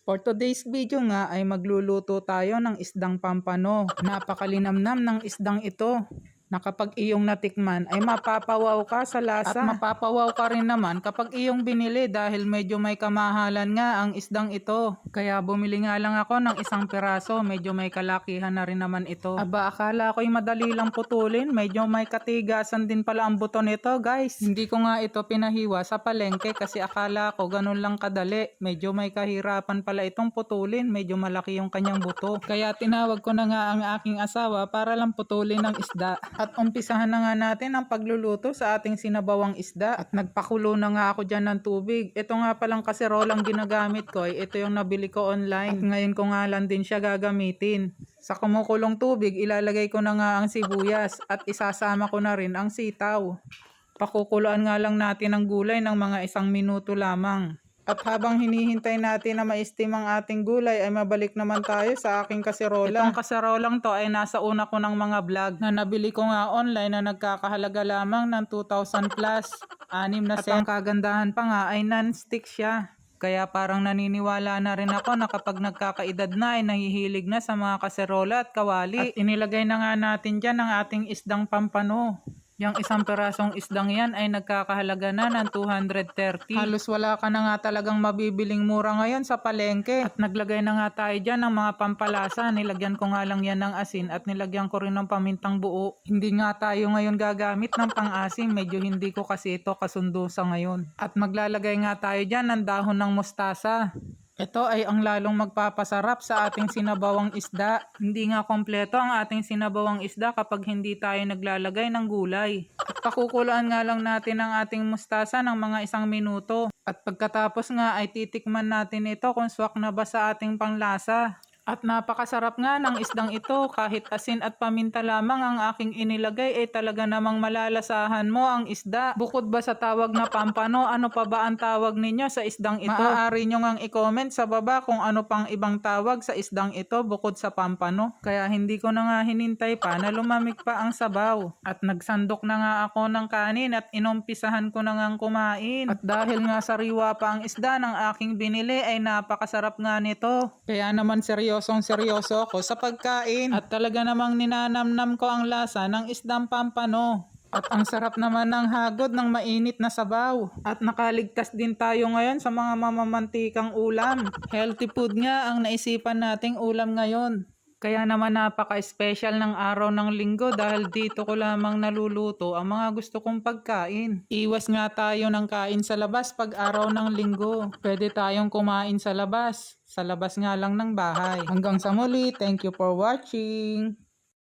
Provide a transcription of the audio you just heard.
For today's video nga ay magluluto tayo ng isdang pampano. Napakalinamnam ng isdang ito na kapag iyong natikman ay mapapawaw ka sa lasa. At mapapawaw ka rin naman kapag iyong binili dahil medyo may kamahalan nga ang isdang ito. Kaya bumili nga lang ako ng isang piraso, medyo may kalakihan na rin naman ito. Aba, akala ko'y madali lang putulin, medyo may katigasan din pala ang buto nito guys. Hindi ko nga ito pinahiwa sa palengke kasi akala ko ganun lang kadali. Medyo may kahirapan pala itong putulin, medyo malaki yung kanyang buto. Kaya tinawag ko na nga ang aking asawa para lang putulin ng isda. At umpisahan na nga natin ang pagluluto sa ating sinabawang isda. At nagpakulo na nga ako dyan ng tubig. Ito nga palang kaserolang ginagamit ko. ay Ito yung nabili ko online. At ngayon ko nga lang din siya gagamitin. Sa kumukulong tubig, ilalagay ko na nga ang sibuyas at isasama ko na rin ang sitaw. Pakukuluan nga lang natin ang gulay ng mga isang minuto lamang. At habang hinihintay natin na ma-steam ang ating gulay ay mabalik naman tayo sa aking kaserola. Itong kaserolang to ay nasa una ko ng mga vlog na nabili ko nga online na nagkakahalaga lamang ng 2,000 plus. Anim na cent. At ang kagandahan pa nga ay non-stick siya. Kaya parang naniniwala na rin ako na kapag nagkakaedad na ay nahihilig na sa mga kaserola at kawali. At inilagay na nga natin dyan ang ating isdang pampano. Yung isang perasong isdang yan ay nagkakahalaga na ng 230. Halos wala ka na nga talagang mabibiling mura ngayon sa palengke. At naglagay na nga tayo dyan ng mga pampalasa. Nilagyan ko nga lang yan ng asin at nilagyan ko rin ng pamintang buo. Hindi nga tayo ngayon gagamit ng pang-asim. Medyo hindi ko kasi ito kasundo sa ngayon. At maglalagay nga tayo dyan ng dahon ng mustasa. Ito ay ang lalong magpapasarap sa ating sinabawang isda. Hindi nga kompleto ang ating sinabawang isda kapag hindi tayo naglalagay ng gulay. At pakukulaan nga lang natin ang ating mustasa ng mga isang minuto. At pagkatapos nga ay titikman natin ito kung swak na ba sa ating panglasa. At napakasarap nga ng isdang ito kahit asin at paminta lamang ang aking inilagay ay talaga namang malalasahan mo ang isda. Bukod ba sa tawag na pampano, ano pa ba ang tawag ninyo sa isdang ito? Maaari nyo ngang i-comment sa baba kung ano pang ibang tawag sa isdang ito bukod sa pampano. Kaya hindi ko na nga hinintay pa na lumamig pa ang sabaw. At nagsandok na nga ako ng kanin at inumpisahan ko na ngang kumain. At dahil nga sariwa pa ang isda ng aking binili ay napakasarap nga nito. Kaya naman seryosong seryoso ako sa pagkain. At talaga namang ninanamnam ko ang lasa ng isdang pampano. At ang sarap naman ng hagod ng mainit na sabaw. At nakaligtas din tayo ngayon sa mga mamamantikang ulam. Healthy food nga ang naisipan nating ulam ngayon. Kaya naman napaka-special ng araw ng linggo dahil dito ko lamang naluluto ang mga gusto kong pagkain. Iwas nga tayo ng kain sa labas pag araw ng linggo. Pwede tayong kumain sa labas. Sa labas nga lang ng bahay. Hanggang sa muli, thank you for watching.